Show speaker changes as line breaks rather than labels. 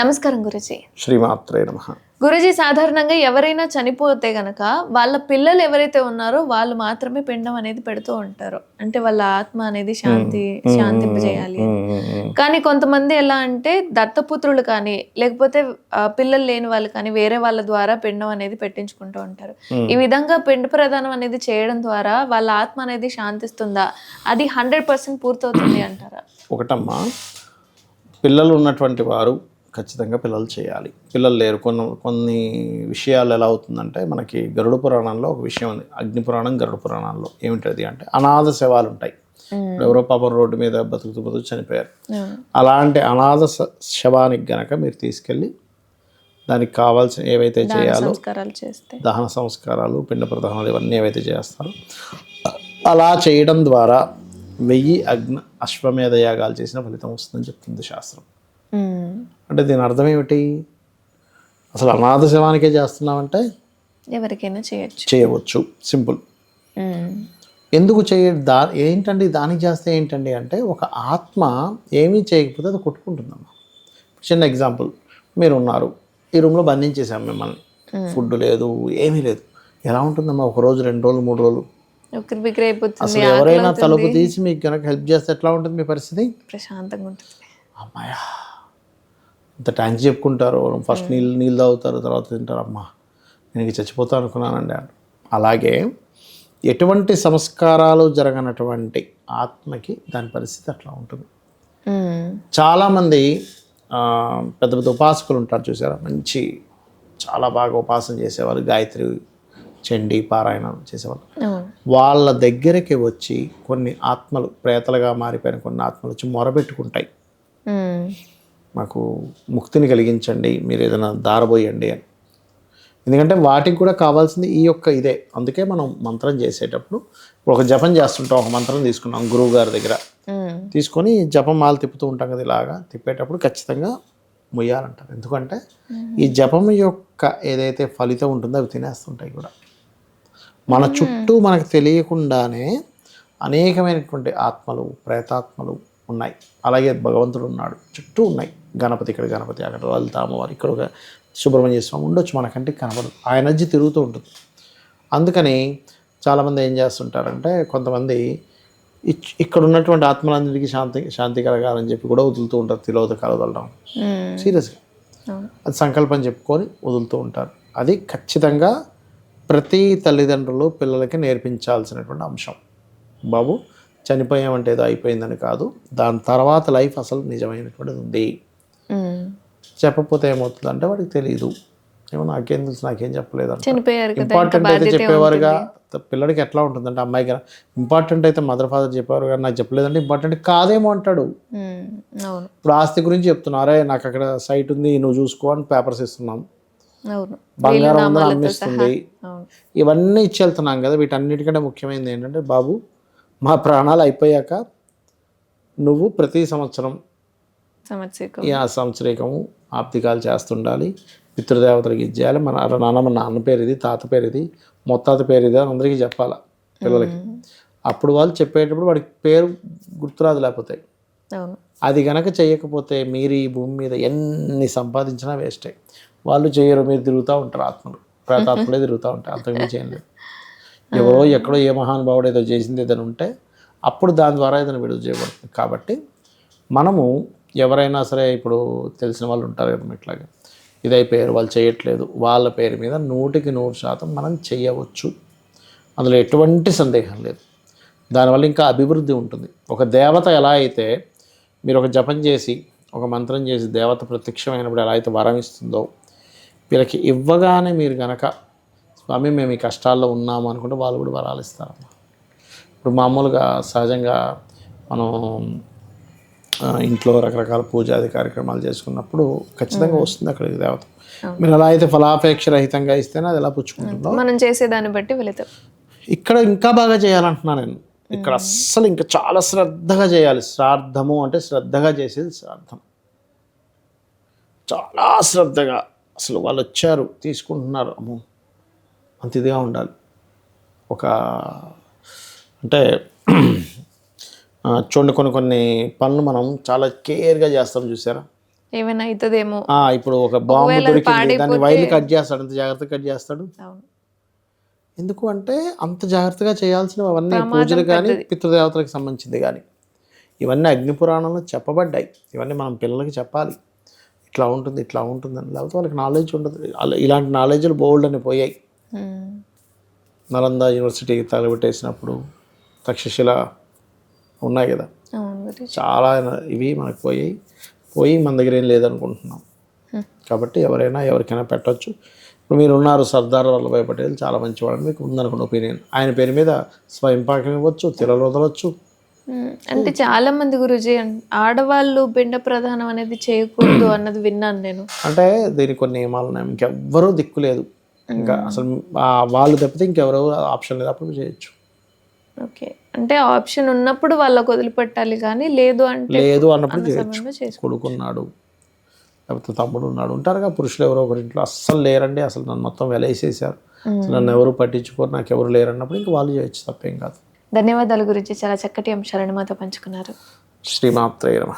నమస్కారం గురుజీ.
శ్రీమాత్రే నమ.
గురుజీ సాధారణంగా ఎవరైనా చనిపోతే గనక వాళ్ళ పిల్లలు ఎవరైతే ఉన్నారో వాళ్ళు మాత్రమే పిండం అనేది పెడుతూ ఉంటారు. అంటే వాళ్ళ ఆత్మ అనేది శాంతి శాంతింపజేయాలి. కానీ కొంతమంది ఎలా అంటే దత్తపుత్రులు కానీ లేకపోతే పిల్లలు లేని వాళ్ళు కానీ వేరే వాళ్ళ ద్వారా పిండం అనేది పెట్టించుకుంటూ ఉంటారు. ఈ విధంగా పిండ ప్రదానం అనేది చేయడం ద్వారా వాళ్ళ ఆత్మ అనేది శాంతిస్తుందా? అది హండ్రెడ్ పర్సెంట్ పూర్తవుతుంది అంటారా?
ఒకటమ్మా పిల్లలు ఉన్నటువంటి వారు ఖచ్చితంగా పిల్లలు చేయాలి. పిల్లలు లేరు. కొన్ని కొన్ని విషయాలు ఎలా అవుతుందంటే మనకి గరుడ పురాణంలో ఒక విషయం ఉంది. అగ్ని పురాణం గరుడ పురాణంలో ఏమిటది అంటే అనాథ శవాలు ఉంటాయి. ఎవరో పాపం రోడ్డు మీద బతుకుతూ బతుకు చనిపోయారు. అలాంటి అనాథ శవానికి గనక మీరు తీసుకెళ్ళి దానికి కావాల్సిన ఏవైతే చేయాలో దహన సంస్కారాలు పిండ ప్రదహనాలు ఇవన్నీ ఏవైతే చేస్తారో అలా చేయడం ద్వారా వెయ్యి అగ్ని అశ్వమేధ యాగాలు చేసిన ఫలితం వస్తుందని చెప్తుంది శాస్త్రం. అంటే దీని అర్థం ఏమిటి? అసలు అనాథ శవానికే చేస్తున్నామంటే
ఎవరికైనా చేయొచ్చు.
చేయవచ్చు. సింపుల్. ఎందుకు చేయ దా ఏంటండి దానికి చేస్తే ఏంటండి అంటే ఒక ఆత్మ ఏమీ చేయకపోతే అది కొట్టుకుంటుందమ్మా. చిన్న ఎగ్జాంపుల్. మీరు ఉన్నారు ఈ రూమ్లో బంధించేసాం మిమ్మల్ని. ఫుడ్ లేదు ఏమీ లేదు. ఎలా ఉంటుందమ్మా? ఒక రోజు రెండు రోజులు మూడు రోజులు. అసలు ఎవరైనా తలుపు తీసి మీకు కనుక హెల్ప్ చేస్తే ఎట్లా ఉంటుంది మీ పరిస్థితి?
ప్రశాంతంగా ఉంటుంది.
అమ్మాయ! ఇంత థ్యాంక్స్ చెప్పుకుంటారు ఫస్ట్ నీళ్ళు నీళ్ళు తాగుతారు తర్వాత తింటారు. అమ్మా నేను ఇంక చచ్చిపోతాను అనుకున్నానండి అని అలాగే ఎటువంటి సంస్కారాలు జరగనటువంటి ఆత్మకి దాని పరిస్థితి అట్లా ఉంటుంది.
ఉమ్.
చాలామంది పెద్ద పెద్ద ఉపాసకులు ఉంటారు చూసారా? మంచి చాలా బాగా ఉపాసన చేసేవారు గాయత్రి చండీ పారాయణం చేసేవాళ్ళు.
అవును
వాళ్ళ దగ్గరికి వచ్చి కొన్ని ఆత్మలు ప్రేతలుగా మారిపోయిన కొన్ని ఆత్మలు వచ్చి మొరబెట్టుకుంటాయి. మాకు ముక్తిని కలిగించండి మీరు ఏదైనా దారబోయండి అని. ఎందుకంటే వాటికి కూడా కావాల్సింది ఈ యొక్క ఇదే. అందుకే మనం మంత్రం చేసేటప్పుడు ఇప్పుడు ఒక జపం చేస్తుంటాం ఒక మంత్రం తీసుకున్నాం గురువు గారి దగ్గర. తీసుకొని జపం మాల తిప్పుతూ ఉంటాం కదా ఇలాగా. తిప్పేటప్పుడు ఖచ్చితంగా ముయ్యాలంటారు. ఎందుకంటే ఈ జపం యొక్క ఏదైతే ఫలితం ఉంటుందో అవి తినేస్తుంటాయి కూడా. మన చుట్టూ మనకు తెలియకుండానే అనేకమైనటువంటి ఆత్మలు ప్రేతాత్మలు ఉన్నాయి. అలాగే భగవంతుడు ఉన్నాడు. చుట్టూ ఉన్నాయి. గణపతి ఇక్కడ గణపతి అక్కడ లలిత అమ్మవారు ఇక్కడ ఒక సుబ్రహ్మణ్య స్వామి ఉండొచ్చు మన కంటికి కనబడదు. ఆ ఎనర్జీ తిరుగుతూ ఉంటుంది. అందుకని చాలామంది ఏం చేస్తుంటారంటే కొంతమంది ఇక్కడ ఉన్నటువంటి ఆత్మలందరికీ శాంతి శాంతి కలగాలని చెప్పి కూడా వదులుతూ ఉంటారు తిలోదకాలు వదలడం. సీరియస్గా. అది సంకల్పం చెప్పుకొని వదులుతూ ఉంటారు. అది ఖచ్చితంగా ప్రతి తల్లిదండ్రులు పిల్లలకి నేర్పించాల్సినటువంటి అంశం. బాబు చనిపోయామంటే ఏదో అయిపోయిందని కాదు దాని తర్వాత లైఫ్ అసలు నిజమైనటువంటిది ఉంది. చెప్పకపోతే ఏమవుతుందంటే వాడికి తెలియదు ఏమో నాకేం తెలుసు నాకేం చెప్పలేదు అంట. ఇంపార్టెంట్ అయితే చెప్పేవారుగా పిల్లడికి ఎట్లా ఉంటుందంటే అమ్మాయి కదా ఇంపార్టెంట్ అయితే మదర్ ఫాదర్ చెప్పేవారు కానీ నాకు చెప్పలేదంటే ఇంపార్టెంట్ కాదేమో అంటాడు. ఇప్పుడు ఆస్తి గురించి చెప్తున్నారే నాకు అక్కడ సైట్ ఉంది నువ్వు చూసుకో అని పేపర్స్ ఇస్తున్నాం. బంగారం ఉందని అమ్మిస్తుంది. ఇవన్నీ ఇచ్చి వెళ్తున్నాం కదా వీటన్నిటికంటే ముఖ్యమైనది ఏంటంటే బాబు మా ప్రాణాలు అయిపోయాక నువ్వు ప్రతి సంవత్సరం ఆ సంవత్సరికము ఆప్తికాలు చేస్తుండాలి. పితృదేవతలకు ఇచ్చేయాలి మన అరే నాన్న పేరు ఇది తాత పేరు ఇది మొత్తాత పేరు ఇది అని అందరికీ చెప్పాలా పిల్లలకి. అప్పుడు వాళ్ళు చెప్పేటప్పుడు వాడికి పేరు గుర్తురాదు లేకపోతే.
అవును.
అది గనక చేయకపోతే మీరు ఈ భూమి మీద ఎన్ని సంపాదించినా వేస్టే. వాళ్ళు చేయరు మీరు తిరుగుతూ ఉంటారు ఆత్మలు. ప్రేతాత్మలే తిరుగుతూ ఉంటాయి అంతకుమించి ఏం లేదు. ఎవరో ఎక్కడో ఏ మహానుభావుడు ఏదో చేసింది ఏదైనా ఉంటే అప్పుడు దాని ద్వారా ఏదైనా విడుదల చేయబడుతుంది. కాబట్టి మనము ఎవరైనా సరే ఇప్పుడు తెలిసిన వాళ్ళు ఉంటారు కదా ఇట్లాగా. ఇది అయిపోయారు వాళ్ళు చేయట్లేదు. వాళ్ళ పేరు మీద నూటికి నూరు శాతం మనం చేయవచ్చు. అందులో ఎటువంటి సందేహం లేదు. దానివల్ల ఇంకా అభివృద్ధి ఉంటుంది. ఒక దేవత ఎలా అయితే మీరు ఒక జపం చేసి ఒక మంత్రం చేసి దేవత ప్రత్యక్షమైనప్పుడు ఎలా అయితే వరం ఇస్తుందో వీళ్ళకి ఇవ్వగానే మీరు గనక స్వామి మేము ఈ కష్టాల్లో ఉన్నాము అనుకుంటే వాళ్ళు కూడా వరాలు ఇస్తారమ్మా. ఇప్పుడు మామూలుగా సహజంగా మనం ఇంట్లో రకరకాల పూజాది కార్యక్రమాలు చేసుకున్నప్పుడు ఖచ్చితంగా వస్తుంది అక్కడికి దేవత. మీరు ఎలా అయితే ఫలాపేక్ష రహితంగా ఇస్తేనే అది ఎలా పుచ్చుకుంటుందో.
మనం చేసే దాన్ని బట్టి వెళితే
ఇక్కడ ఇంకా బాగా చేయాలంటున్నా నేను. ఇక్కడ అస్సలు ఇంకా చాలా శ్రద్ధగా చేయాలి. శ్రాద్ధము అంటే శ్రద్ధగా చేసేది శ్రాద్ధం. చాలా శ్రద్ధగా. అసలు వాళ్ళు వచ్చారు తీసుకుంటున్నారు. అమ్మో అంత ఇదిగా ఉండాలి. ఒక అంటే చూడండి కొన్ని కొన్ని పనులు మనం చాలా కేర్గా చేస్తాం చూసారా?
ఏమైనా అవుతుందేమో.
ఇప్పుడు ఒక బాంబు దొరికింది దాన్ని వైర్లు కట్ చేస్తాడు ఎంత జాగ్రత్తగా కట్ చేస్తాడు. ఎందుకు అంటే అంత జాగ్రత్తగా చేయాల్సినవి అవన్నీ పూజలు కానీ పితృదేవతలకు సంబంధించింది కానీ ఇవన్నీ అగ్ని పురాణంలో చెప్పబడ్డాయి. ఇవన్నీ మనం పిల్లలకి చెప్పాలి. ఇట్లా ఉంటుంది ఇట్లా ఉంటుందని లేకపోతే వాళ్ళకి నాలెడ్జ్ ఉండదు. ఇలాంటి నాలెడ్జ్లు బోల్డ్ అని పోయాయి. నలంద యూనివర్సిటీకి తగలబెట్టేసినప్పుడు తక్షశిల ఉన్నాయి కదా. చాలా ఇవి మనకు పోయాయి పోయి మన దగ్గర ఏం లేదనుకుంటున్నాం. కాబట్టి ఎవరైనా ఎవరికైనా పెట్టొచ్చు. ఇప్పుడు మీరు ఉన్నారు సర్దార్ వల్లభాయ్ పటేల్ చాలా మంచివాడు మీకు ఉందనుకున్న ఒపీనియన్ ఆయన పేరు మీద స్వయం పాకం ఇవ్వచ్చు తిరలు వదలొచ్చు
ఉమ్, అంటే చాలా మంది గురుజీ ఆడవాళ్ళు పిండ ప్రధానం అనేది చేయకూడదు అన్నది విన్నాను నేను.
అంటే దీనికి కొన్ని నియమాలు ఉన్నాయి. ఇంకెవ్వరూ దిక్కు లేదు. ఇంకా అసలు వాళ్ళు తప్పితే ఇంకెవరో ఆప్షన్ లేదు. అప్పుడు చేయొచ్చు.
ఓకే. అంటే ఆప్షన్ ఉన్నప్పుడు వాళ్ళకు వదిలిపెట్టాలి కానీ లేదు అంటే
లేదు అన్నప్పుడు చేయొచ్చు. కొడుకున్నాడు లేకపోతే తమ్ముడు ఉన్నాడు. ఉంటారుగా పురుషులు ఎవరో ఒకరి ఇంట్లో. అస్సలు లేరండి. అసలు నన్ను మొత్తం వెలేసేసారు నన్ను ఎవరు పట్టించుకోరు. నాకు ఎవరు లేరన్నప్పుడు ఇంక వాళ్ళు చేయొచ్చు తప్పేం కాదు.
ధన్యవాదాలు గురించి చాలా చక్కటి అంశాలను మాతో పంచుకున్నారు.
శ్రీమాత్రే నమ.